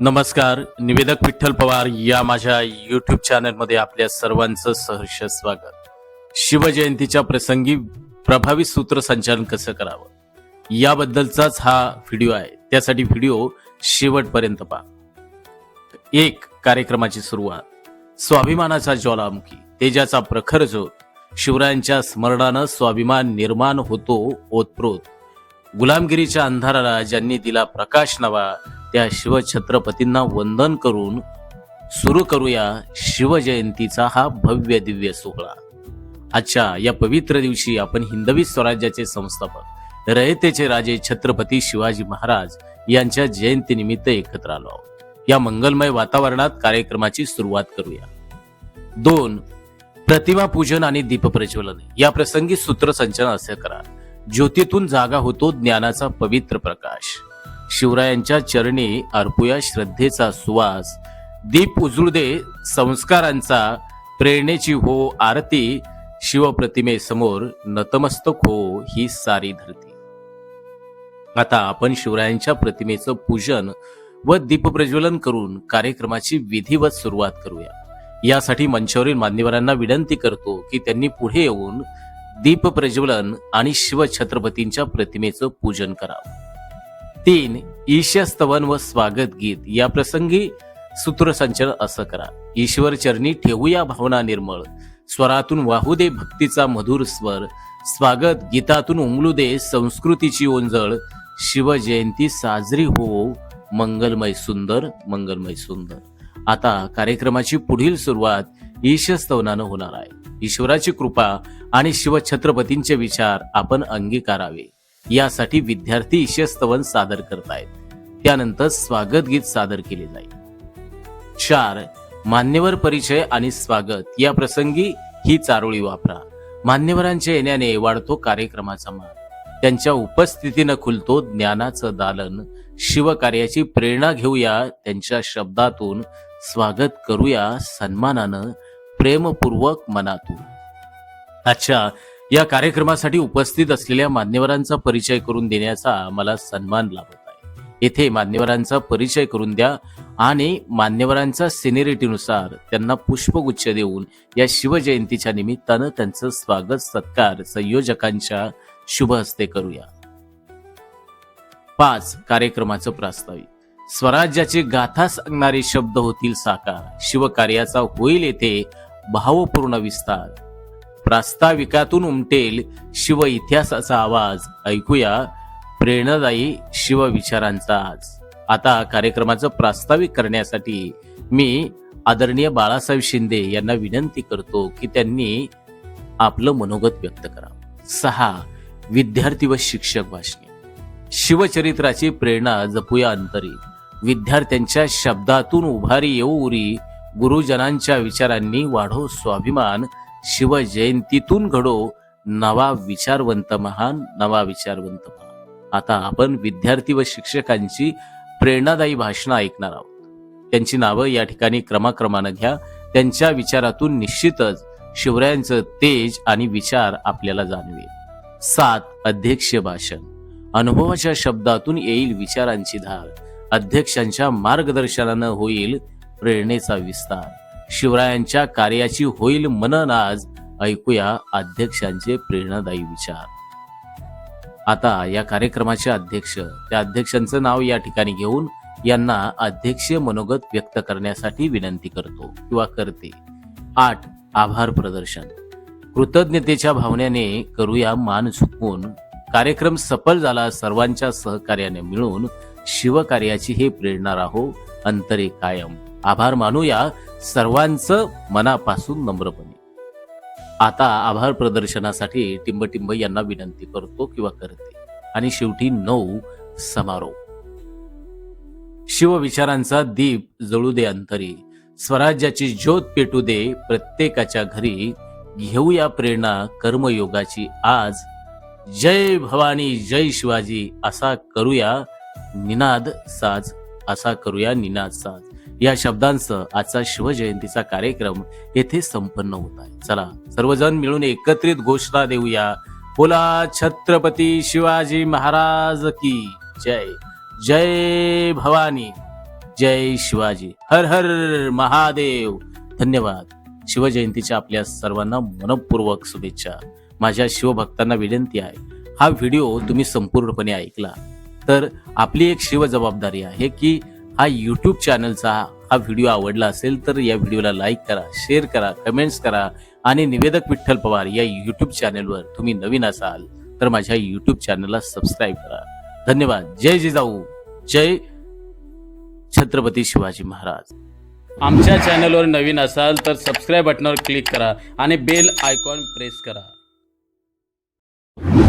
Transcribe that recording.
नमस्कार निवेदक विठ्ठल पवार या माझ्या युट्यूब चॅनलमध्ये आपल्या सर्वांचं सहर्ष स्वागत. शिवजयंतीच्या प्रसंगी प्रभावी सूत्रसंचालन कसं करावं? याबद्दलचाच हा व्हिडिओ आहे. त्यासाठी व्हिडिओ शेवटपर्यंत पहा. एक कार्यक्रमाची सुरुवात. स्वाभिमानाचा ज्वालामुखी तेजाचा प्रखर ज्योत शिवरायांच्या स्मरणानं स्वाभिमान निर्माण होतो ओतप्रोत. गुलामगिरीच्या अंधाराला ज्यांनी दिला प्रकाश नवा त्या शिवछत्रपतींना वंदन करून सुरू करूया शिवजयंतीचा हा भव्य दिव्य सोहळा. आजच्या या पवित्र दिवशी आपण हिंदवी स्वराज्याचे संस्थापक रयतेचे राजे छत्रपती शिवाजी महाराज यांच्या जयंतीनिमित्त एकत्र आलो आहोत. या मंगलमय वातावरणात कार्यक्रमाची सुरुवात करूया. दोन प्रतिमा पूजन आणि दीपप्रज्वलन या प्रसंगी सूत्रसंचलन असे करा. ज्योतीतून जागा होतो ज्ञानाचा पवित्र प्रकाश. शिवरायांच्या चरणी अर्पुया श्रद्धेचा सुवास दीप उजळू दे संस्कारांचा प्रेरणेची हो आरती शिवप्रतिमेसमोर नतमस्तक हो ही सारी धरती. आता आपण शिवरायांच्या प्रतिमेचं पूजन व दीपप्रज्वलन करून कार्यक्रमाची विधिवत सुरुवात करूया. यासाठी मंचावरील मान्यवरांना विनंती करतो की त्यांनी पुढे येऊन दीपप्रज्वलन आणि शिवछत्रपतींच्या प्रतिमेचं पूजन करावं. तीन ईशस्तवन व स्वागत गीत. या प्रसंगी सूत्रसंचलन असं करा. ईश्वर चरणी ठेवूया भावना निर्मळ. स्वरातून वाहू दे भक्तीचा मधुर स्वर. स्वागत गीतातून उमलू दे संस्कृतीची ओंजळ. शिवजयंती साजरी हो मंगलमय सुंदर मंगलमय सुंदर. आता कार्यक्रमाची पुढील सुरुवात ईशस्तवनानं होणार आहे. ईश्वराची कृपा आणि शिवछत्रपतींचे विचार आपण अंगीकारावे. यासाठी विद्यार्थी ईशस्तवन सादर करतायत. त्यानंतर स्वागत गीत सादर केले जाईल. चार मान्यवर परिचय आणि स्वागत. या प्रसंगी ही चारोळी वापरा. मान्यवरांच्या येण्याने वाढतो कार्यक्रमाचा मान. त्यांच्या उपस्थितीनं खुलतो ज्ञानाचं दालन. शिवकार्याची प्रेरणा घेऊया त्यांच्या शब्दातून. स्वागत करूया सन्मानानं प्रेमपूर्वक मनातून. अच्छा या कार्यक्रमासाठी उपस्थित असलेल्या मान्यवरांचा परिचय करून देण्याचा मला सन्मान लाभत आहे. येथे मान्यवरांचा परिचय करून द्या आणि मान्यवरांच्या सिनेरिटीनुसार त्यांना पुष्पगुच्छ देऊन या शिवजयंतीच्या निमित्तानं त्यांचं स्वागत सत्कार संयोजकांच्या शुभ हस्ते करूया. पाच कार्यक्रमाचं प्रास्ताविक. स्वराज्याची गाथा सांगणारे शब्द होतील साकार. शिवकार्याचा होईल येथे भावपूर्ण विस्तार. प्रास्ताविकातून उमटेल शिव इतिहासाचा आवाज. ऐकूया प्रेरणादायी शिव विचारांचा आज. आता कार्यक्रमाचं प्रास्ताविक करण्यासाठी मी आदरणीय बाळासाहेब शिंदे यांना विनंती करतो की त्यांनी आपलं मनोगत व्यक्त करावं सहा विद्यार्थी व शिक्षक भाषणे शिवचरित्राची प्रेरणा जपूया अंतरी. विद्यार्थ्यांच्या शब्दातून उभारी येऊ उरी. गुरुजनांच्या विचारांनी वाढो स्वाभिमान. शिवजयंतीतून घडो नवा विचारवंत महान नवा विचारवंत महान. आता आपण विद्यार्थी व शिक्षकांची प्रेरणादायी भाषणं ऐकणार आहोत. त्यांची नावं या ठिकाणी क्रमाक्रमानं घ्या. त्यांच्या विचारातून निश्चितच शिवरायांचं तेज आणि विचार आपल्याला जाणवेल. सात अध्यक्ष भाषण. अनुभवाच्या शब्दातून येईल विचारांची धार. अध्यक्षांच्या मार्गदर्शनानं होईल प्रेरणेचा विस्तार. शिवरायांच्या कार्याची होईल मनन आज. ऐकूया अध्यक्षांचे प्रेरणादायी विचार. आता या कार्यक्रमाचे अध्यक्ष त्या अध्यक्षांचं नाव या ठिकाणी घेऊन यांना अध्यक्षीय मनोगत व्यक्त करण्यासाठी विनंती करतो किंवा करते. आठ आभार प्रदर्शन. कृतज्ञतेच्या भावनेने करूया मान झुकवून. कार्यक्रम सफल झाला सर्वांच्या सहकार्याने मिळून शिवकार्याची हे प्रेरणा राहो अंतरे कायम. आभार मानूया सर्वांचं मनापासून नम्रपणे. आता आभार प्रदर्शनासाठी टिंबटिंब यांना विनंती करतो किंवा करते. आणि शेवटी नऊ समारोप. शिवविचारांचा दीप जळू दे अंतरी. स्वराज्याची ज्योत पेटू दे. प्रत्येकाच्या घरी घेऊया प्रेरणा कर्मयोगाची आज. जय भवानी जय शिवाजी असा करूया निनाद साज. असा करूया निनाद साज. या शब्दांसह आजचा शिवजयंतीचा कार्यक्रम येथे संपन्न होत आहे. चला सर्वजण मिळून एकत्रित घोषणा देऊया. बोला छत्रपती शिवाजी महाराज की जय. जय भवानी. जय शिवाजी. हर हर महादेव. धन्यवाद. शिवजयंतीच्या आपल्या सर्वांना मनपूर्वक शुभेच्छा. माझ्या शिवभक्तांना विनंती आहे हा व्हिडिओ तुम्ही संपूर्णपणे ऐकला. तर आपली एक शिव जबाबदारी आहे की हा यूट्यूब चॅनलचा हा व्हिडिओ आवडला असेल तर या व्हिडिओला लाईक करा शेअर करा कमेंट्स करा आणि निवेदक विठ्ठल पवार या यूट्यूब चॅनलवर तुम्ही नवीन असाल तर माझ्या यूट्यूब चॅनलला सबस्क्राईब करा. धन्यवाद. जय जिजाऊ. जय छत्रपती शिवाजी महाराज. आमच्या चॅनलवर नवीन असाल तर सबस्क्राईब बटनावर क्लिक करा आणि बेल आयकॉन प्रेस करा.